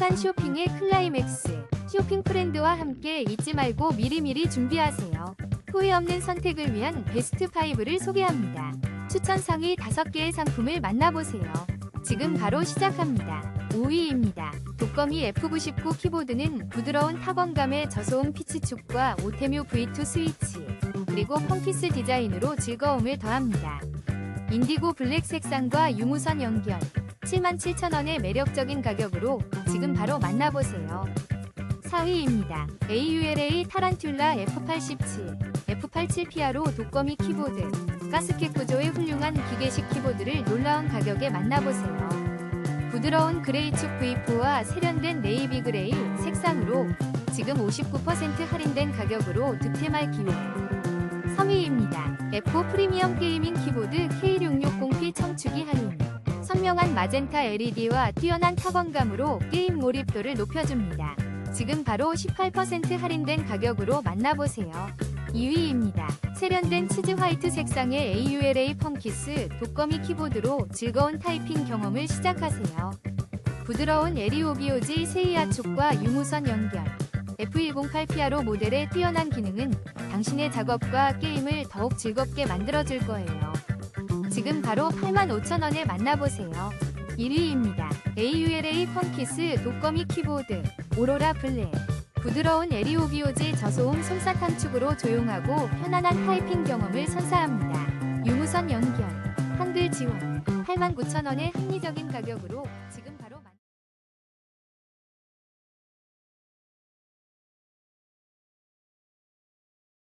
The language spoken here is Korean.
행복한 쇼핑의 클라이맥스. 쇼핑 프렌드와 함께 잊지 말고 미리미리 준비하세요. 후회 없는 선택을 위한 베스트 5를 소개합니다. 추천 상위 5개의 상품을 만나보세요. 지금 바로 시작합니다. 5위입니다. 독거미 F99 키보드는 부드러운 타건감의 저소음 피치축과 오테뮤 V2 스위치, 그리고 펑키스 디자인으로 즐거움을 더합니다. 인디고 블랙 색상과 유무선 연결, 77,000원의 매력적인 가격으로 지금 바로 만나보세요. 4위입니다. AULA 타란툴라 F87, F87PRO 독거미 키보드, 가스켓 구조의 훌륭한 기계식 키보드를 놀라운 가격에 만나보세요. 부드러운 그레이 축 V4와 세련된 네이비 그레이 색상으로 지금 59% 할인된 가격으로 득템할 기회. 3위입니다. F4 프리미엄 게이밍 키보드 K660P 청축이 할인. 선명한 마젠타 LED와 뛰어난 타건감으로 게임 몰입도를 높여줍니다. 지금 바로 18% 할인된 가격으로 만나보세요. 2위입니다. 세련된 치즈 화이트 색상의 AULA 펑키스 독거미 키보드로 즐거운 타이핑 경험을 시작하세요. 부드러운 에리오비오지 세이아 촉과 유무선 연결 F108PRO 모델의 뛰어난 기능은 당신의 작업과 게임을 더욱 즐겁게 만들어줄 거예요. 지금 바로 85,000원에 만나보세요. 1위입니다. AULA 펑키스 독거미 키보드 오로라 블랙 부드러운 에리오비오지 저소음 솜사탕 축으로 조용하고 편안한 타이핑 경험을 선사합니다. 유무선 연결, 한글 지원, 89,000원의 합리적인 가격으로